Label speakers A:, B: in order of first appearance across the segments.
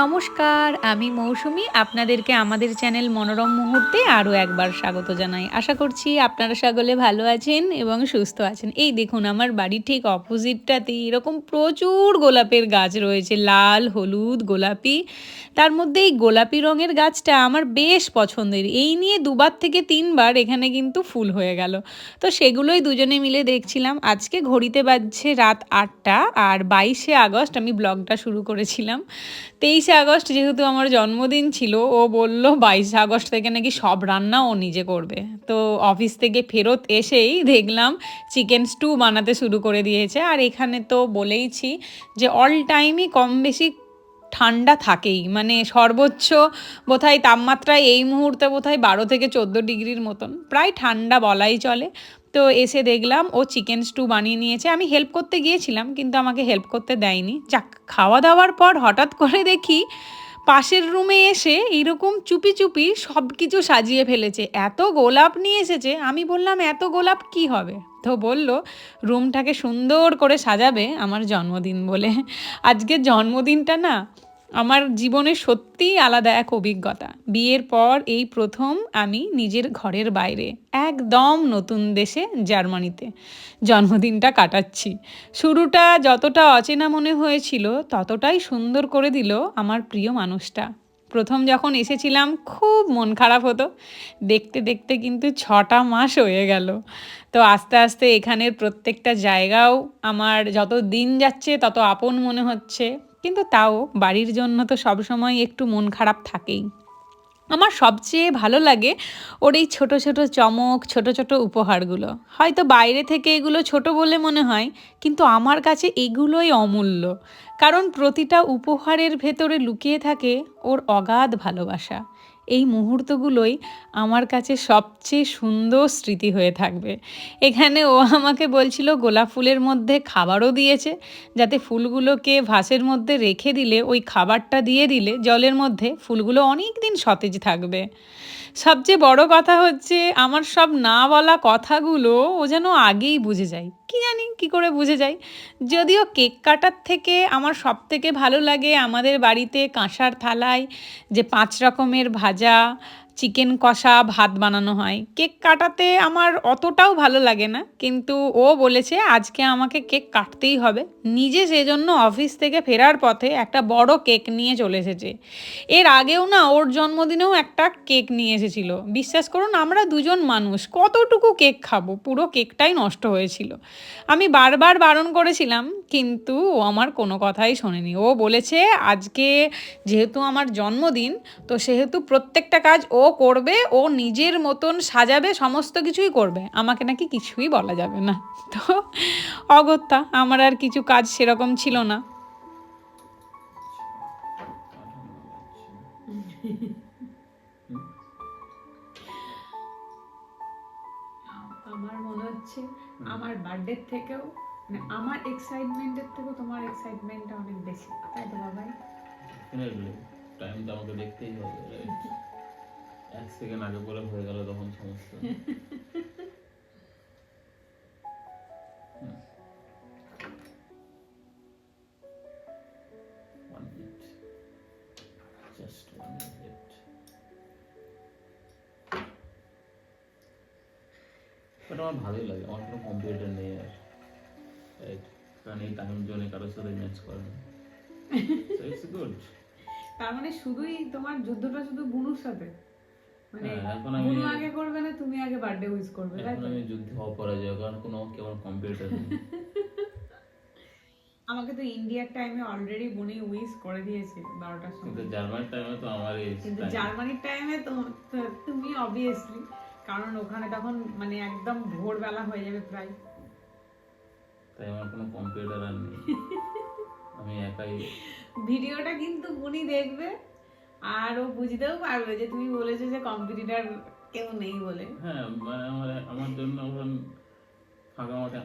A: নমস্কার, আমি মৌসুমি। আপনাদেরকে আমাদের চ্যানেল মনোরম মুহূর্তে আরও একবার স্বাগত জানাই। আশা করছি আপনারা সকলে ভালো আছেন এবং সুস্থ আছেন। এই দেখুন, আমার বাড়ির ঠিক অপোজিটটাতে এরকম প্রচুর গোলাপের গাছ রয়েছে, লাল, হলুদ, গোলাপি। তার মধ্যে এই গোলাপি রঙের গাছটা আমার বেশ পছন্দের। এই নিয়ে দুবার থেকে তিনবার এখানে কিন্তু ফুল হয়ে গেল। তো সেগুলোই দুজনে মিলে দেখছিলাম। আজকে ঘড়িতে বাজছে রাত আটটা আর বাইশে আগস্ট আমি ব্লগটা শুরু করেছিলাম। তেইশে আগস্ট যেহেতু আমার জন্মদিন ছিল, ও বলল বাইশে আগস্ট থেকে নাকি সব রান্না ও নিজে করবে। তো অফিস থেকে ফেরত এসেই দেখলাম চিকেন স্টু বানাতে শুরু করে দিয়েছে। আর এখানে তো বলেইছি যে অল টাইমই কম বেশি ঠান্ডা থাকেই। মানে সর্বোচ্চ বোধহয় তাপমাত্রা এই মুহূর্তে বোধহয় বারো থেকে চোদ্দ ডিগ্রির মতন। প্রায় ঠান্ডা বলাই চলে। তো এসে দেখলাম ও চিকেন স্টু বানিয়ে নিয়েছে। আমি হেল্প করতে গিয়েছিলাম, কিন্তু আমাকে হেল্প করতে দেয়নি। যাক, খাওয়া দাওয়ার পর হঠাৎ করে দেখি পাশের রুমে এসে এইরকম চুপি চুপি সব কিছু সাজিয়ে ফেলেছে। এত গোলাপ নিয়ে এসেছে, আমি বললাম, এত গোলাপ কি হবে? তো বলল রুমটাকে সুন্দর করে সাজাবে আমার জন্মদিন বলে। আজকের জন্মদিনটা না আমার জীবনে সত্যিই আলাদা এক অভিজ্ঞতা। বিয়ের পর এই প্রথম আমি নিজের ঘরের বাইরে, একদম নতুন দেশে, জার্মানিতে। জন্মদিনটা কাটাচ্ছি। শুরুটা যতটা অচেনা মনে হয়েছিল, ততটাই সুন্দর করে দিল আমার প্রিয় মানুষটা। প্রথম যখন এসেছিলাম, খুব মন খারাপ হতো। দেখতে দেখতে কিন্তু ছটা মাস হয়ে গেল। তো আস্তে আস্তে এখানের প্রত্যেকটা জায়গাও আমার যত দিন যাচ্ছে, তত আপন মনে হচ্ছে। কিন্তু তাও বাড়ির জন্য তো সবসময় একটু মন খারাপ থাকেই। আমার সবচেয়ে ভালো লাগে ওর এই ছোটো ছোটো চমক, ছোট ছোট উপহারগুলো। হয়তো বাইরে থেকে এগুলো ছোট বলে মনে হয়, কিন্তু আমার কাছে এগুলোই অমূল্য। কারণ প্রতিটা উপহারের ভেতরে লুকিয়ে থাকে ওর অগাধ ভালোবাসা। এই মুহূর্তগুলোই আমার কাছে সবচেয়ে সুন্দর স্মৃতি হয়ে থাকবে। এখানে ও আমাকে বলছিল, গোলাপ ফুলের মধ্যে খাবারও দিয়েছে। যাতে ফুলগুলোকে ভাসের মধ্যে রেখে দিলে, ওই খাবারটা দিয়ে দিলে জলের মধ্যে ফুলগুলো অনেক দিন সতেজ থাকবে। সবচেয়ে বড় কথা হচ্ছে, আমার সব না বলা কথাগুলো ও যেন আগেই বুঝে যায়। কি জানি, কি করে বুঝে যাই। যদিও কেক কাটার থেকে আমার সব থেকে ভালো লাগে আমাদের বাড়িতে কাঁসার থালায় যে পাঁচ রকমের ভাজা চিকেন কষা, ভাত বানানো হয়। কেক কাটাতে আমার অতটাও ভালো লাগে না, কিন্তু ও বলেছে আজকে আমাকে কেক কাটতেই হবে। নিজে সেজন্য অফিস থেকে ফেরার পথে একটা বড় কেক নিয়ে চলে এসেছে। এর আগেও না ওর জন্মদিনেও একটা কেক নিয়ে এসেছিল। বিশ্বাস করুন, আমরা দুজন মানুষ, কতটুকু কেক খাব, পুরো কেকটাই নষ্ট হয়েছিল। আমি বারবার বারণ করেছিলাম কিন্তু ও আমার কোনো কথাই শোনেনি। ও বলেছে, আজকে যেহেতু আমার জন্মদিন, তো সেহেতু প্রত্যেকটা কাজ ও করবে, ও নিজের মতন সাজাবে, সমস্ত কিছুই করবে। আমাকে নাকি কিছুই বলা যাবে না। তো অগত্যা, আমার আর কিছু কাজ সেরকম ছিল না। আমার মনে হচ্ছে আমার বার্থডে থেকেও মানে আমার এক্সাইটমেন্টের থেকে তোমার এক্সাইটমেন্টটা অনেক বেশি, তাই তো বাবাই?
B: টাইম তো আমাকে দেখতেই হবে? এক সেকেন্ড আগে বলে হয়ে গেল তখন সমস্যা। Just আমার ভালোই লাগে, আমার কোনো কম্পিউটার নেই আর। কারণ এই জোনে কারোর সাথে ম্যাচ করে না সো ইটস গুড
A: তার মানে শুধুই তোমার যুদ্ধটা শুধু বুনুর সাথে? মানে
B: হ্যাঁ, এখন আমি-
A: বুনু আগে করবে না তুমি আগে বার্থডে উইশ করবে
B: এখন আমি যুদ্ধে অপরাজয় কারণ কোনো কেমন কম্পিউটার নেই।
A: আমাকে তো ইন্ডিয়ার টাইমে অলরেডি বুনি উইশ করে দিয়েছে বারোটার
B: কিন্তু জার্মানির টাইমে তো আমার
A: কিন্তু জার্মানির টাইমে তুমি অবভিয়াসলি কারণ ওখানে তখন মানে একদম ভোরবেলা হয়ে যাবে প্রায়।
B: তাই আমার কোনো কম্পিউটার আর নেই। আমি একাই।
A: ভিডিওটা কিন্তু বুনি দেখবে আর ও বুঝতেও পারবে যে তুমি বলেছ যে কম্পিটিটার কেউ নেই বলে।
B: হ্যাঁ মানে আমার আমার জন্য এখন ফাঁকা মাঠে।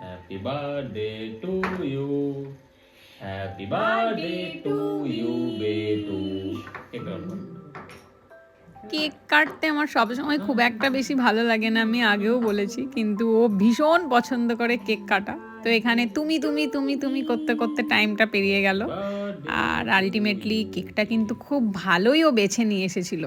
B: Happy birthday to you happy birthday to you বেটু। এটা
A: কেক কাটতে আমার সবসময় খুব একটা বেশি ভালো লাগে না আমি আগেও বলেছি কিন্তু ও ভীষণ পছন্দ করে কেক কাটা। তো এখানে তুমি তুমি তুমি তুমি করতে করতে টাইমটা পেরিয়ে গেল। আর আলটিমেটলি কেকটা কিন্তু খুব ভালোই ও বেছে নিয়ে এসেছিল।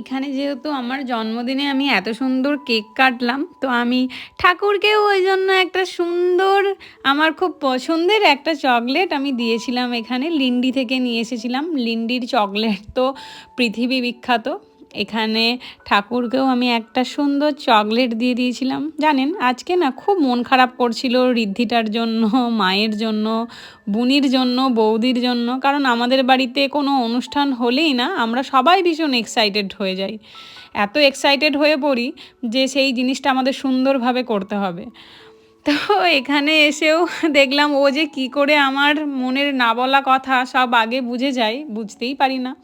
A: এখানে যেহেতু আমার জন্মদিনে আমি এত সুন্দর কেক কাটলাম, তো আমি ঠাকুরকেও ওই জন্য একটা সুন্দর, আমার খুব পছন্দের একটা চকলেট আমি দিয়েছিলাম এখানে। লিন্ডি থেকে নিয়ে এসেছিলাম। লিন্ডির চকলেট তো পৃথিবী বিখ্যাত। এখানে ঠাকুরকেও আমি একটা সুন্দর চকলেট দিয়ে দিয়েছিলাম। জানেন, আজকে না খুব মন খারাপ করছিল ঋদ্ধিটার জন্য, মায়ের জন্য, বুনির জন্য, বৌদির জন্য। কারণ আমাদের বাড়িতে কোনো অনুষ্ঠান হলেই না আমরা সবাই ভীষণ এক্সাইটেড হয়ে যাই। এত এক্সাইটেড হয়ে পড়ি যে সেই জিনিসটা আমাদের সুন্দরভাবে করতে হবে। তো এখানে এসেও দেখলাম ও যে কি করে আমার মনের না বলা কথা সব আগে বুঝে যায়, বুঝতেই পারি না।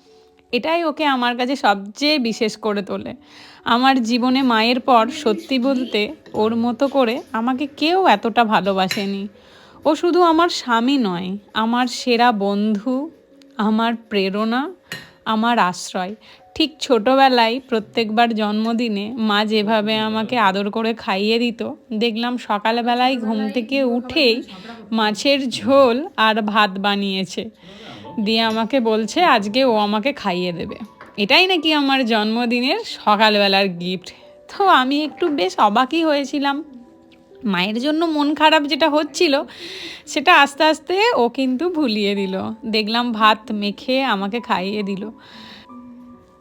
A: এটাই ওকে আমার কাছে সবচেয়ে বিশেষ করে তোলে। আমার জীবনে মায়ের পর সত্যি বলতে ওর মতো করে আমাকে কেউ এতটা ভালোবাসেনি। ও শুধু আমার স্বামী নয়, আমার সেরা বন্ধু, আমার প্রেরণা, আমার আশ্রয়। ঠিক ছোটোবেলায় প্রত্যেকবার জন্মদিনে মা যেভাবে আমাকে আদর করে খাইয়ে দিত, দেখলাম সকালবেলায় ঘুম থেকে উঠেই মাছের ঝোল আর ভাত বানিয়েছে। দিয়ে আমাকে বলছে, আজকে ও আমাকে খাইয়ে দেবে। এটাই নাকি আমার জন্মদিনের সকালবেলার গিফট তো আমি একটু বেশ অবাকই হয়েছিলাম। মায়ের জন্য মন খারাপ যেটা হচ্ছিল, সেটা আস্তে আস্তে ও কিন্তু ভুলিয়ে দিল। দেখলাম ভাত মেখে আমাকে খাইয়ে দিল।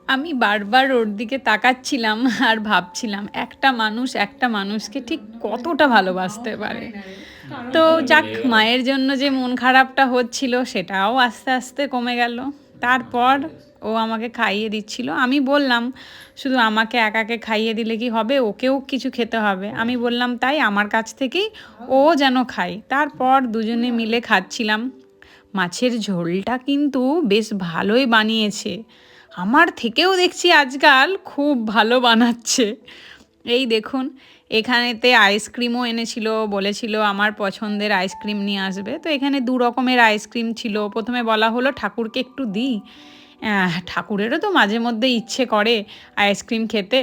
A: আমি বারবার ওর দিকে তাকাচ্ছিলাম আর ভাবছিলাম, একটা মানুষ একটা মানুষকে ঠিক কতটা ভালোবাসতে পারে। তো যাক মায়ের জন্য যে মন খারাপটা হচ্ছিল সেটাও আস্তে আস্তে কমে গেল। তারপর ও আমাকে খাইয়ে দিচ্ছিল। আমি বললাম শুধু আমাকে একাকে খাইয়ে দিলে কি হবে? ওকেও কিছু খেতে হবে। আমি বললাম তাই আমার কাছ থেকেই ও যেন খায়। তারপর দুজনে মিলে খাচ্ছিলাম। মাছের ঝোলটা কিন্তু বেশ ভালোই বানিয়েছে। আমার থেকেও দেখছি আজকাল খুব ভালো বানাচ্ছে। এই দেখুন এখানেতে আইসক্রিমও এনেছিল, বলেছিল আমার পছন্দের আইসক্রিম নিয়ে আসবে। তো এখানে দু রকমের আইসক্রিম ছিল। প্রথমে বলা হলো ঠাকুরকে একটু দিই। ঠাকুরেরও তো মাঝে মধ্যে ইচ্ছে করে আইসক্রিম খেতে।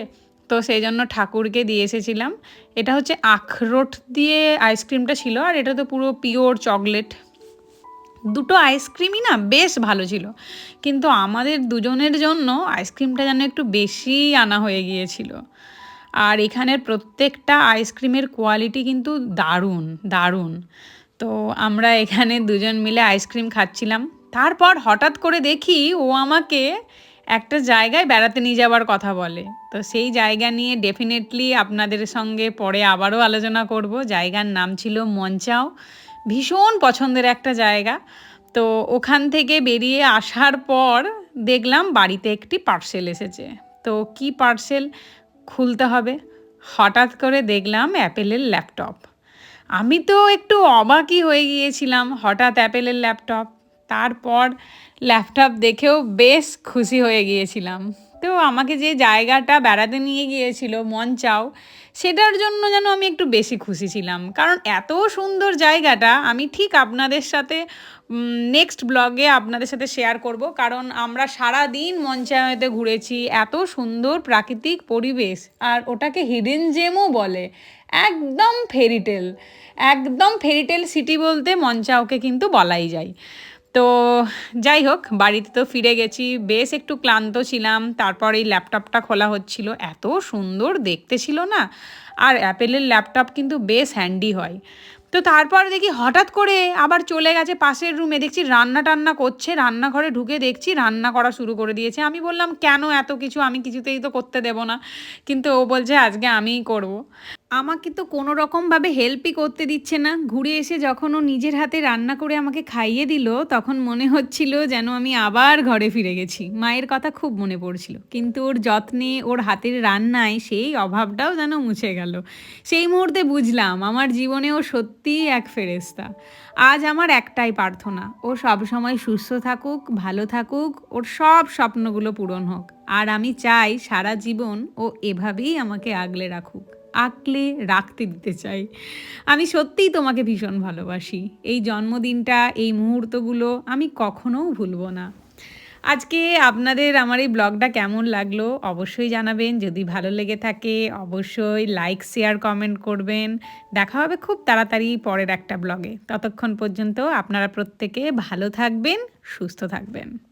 A: তো সেই জন্য ঠাকুরকে দিয়ে এসেছিলাম। এটা হচ্ছে আখরোট দিয়ে আইসক্রিমটা ছিল, আর এটা তো পুরো পিওর চকলেট দুটো আইসক্রিমই না বেশ ভালো ছিল। কিন্তু আমাদের দুজনের জন্য আইসক্রিমটা যেন একটু বেশি আনা হয়ে গিয়েছিল। আর এখানের প্রত্যেকটা আইসক্রিমের কোয়ালিটি কিন্তু দারুণ দারুণ। তো আমরা এখানে দুজন মিলে আইসক্রিম খাচ্ছিলাম। তারপর হঠাৎ করে দেখি ও আমাকে একটা জায়গায় বেড়াতে নিয়ে যাওয়ার কথা বলে। তো সেই জায়গা নিয়ে ডেফিনেটলি আপনাদের সঙ্গে পরে আবারও আলোচনা করব। জায়গার নাম ছিল মঞ্চাও। ভীষণ পছন্দের একটা জায়গা। তো ওখান থেকে বেরিয়ে আসার পর দেখলাম বাড়িতে একটি পার্সেল এসেছে। তো কি পার্সেল খুলতে হবে। হঠাৎ করে দেখলাম অ্যাপেলের ল্যাপটপ। আমি তো একটু অবাকই হয়ে গিয়েছিলাম হঠাৎ অ্যাপেলের ল্যাপটপ। তারপর ল্যাপটপ দেখেও বেশ খুশি হয়ে গিয়েছিলাম। তো আমাকে যে জায়গাটা বেড়াতে নিয়ে গিয়েছিল মঞ্চাও সেটার জন্য যেন আমি একটু বেশি খুশি ছিলাম। কারণ এত সুন্দর জায়গাটা আমি ঠিক আপনাদের সাথে নেক্সট ব্লগে আপনাদের সাথে শেয়ার করব। কারণ আমরা সারা দিন মঞ্চায়তে ঘুরেছি, এত সুন্দর প্রাকৃতিক পরিবেশ, আর ওটাকে হিডেন জেমও বলে। একদম ফেরিটেল একদম ফেরিটেল সিটি বলতে মঞ্চাওকে কিন্তু বলাই যায়। তো যাই হোক, বাড়িতে তো ফিরে গেছি। বেশ একটু ক্লান্ত ছিলাম, তারপর এই ল্যাপটপটা খোলা হচ্ছিল। এত সুন্দর দেখতে ছিল না, আর অ্যাপেলের ল্যাপটপ কিন্তু বেশ হ্যান্ডি হয়। তো তারপর দেখি হঠাৎ করে আবার চলে গেছে পাশের রুমে। দেখছি রান্না টান্না করছে, রান্নাঘরে ঢুকে দেখছি রান্না করা শুরু করে দিয়েছে। আমি বললাম, কেন এত কিছু? আমি কিছুতেই তো করতে দেব না। কিন্তু ও বলছে, আজকে আমিই করব। আমাকে তো কোনো রকমভাবে হেল্পই করতে দিচ্ছে না। ঘুরে এসে যখন ও নিজের হাতে রান্না করে আমাকে খাইয়ে দিল, তখন মনে হচ্ছিল যেন আমি আবার ঘরে ফিরে গেছি। মায়ের কথা খুব মনে পড়ছিল। কিন্তু ওর যত্নে, ওর হাতের রান্নায় সেই অভাবটাও যেন মুছে গেল। সেই মুহূর্তে বুঝলাম, আমার জীবনে ও সত্যিই এক ফেরেস্তা আজ আমার একটাই প্রার্থনা, ও সবসময় সুস্থ থাকুক, ভালো থাকুক, ওর সব স্বপ্নগুলো পূরণ হোক। আর আমি চাই সারা জীবন ও এভাবেই আমাকে আগলে রাখুক। আঁকলে রাখতে দিতে চাই। আমি সত্যিই তোমাকে ভীষণ ভালোবাসি। এই জন্মদিনটা, এই মুহূর্তগুলো আমি কখনোও ভুলবো না। আজকে আপনাদের আমার এই ব্লগটা কেমন লাগল অবশ্যই জানাবেন। যদি ভালো লেগে থাকে, অবশ্যই লাইক শেয়ার কমেন্ট করবেন। দেখা হবে খুব তাড়াতাড়ি পরের একটা ব্লগে। ততক্ষণ পর্যন্ত আপনারা প্রত্যেকে ভালো থাকবেন, সুস্থ থাকবেন।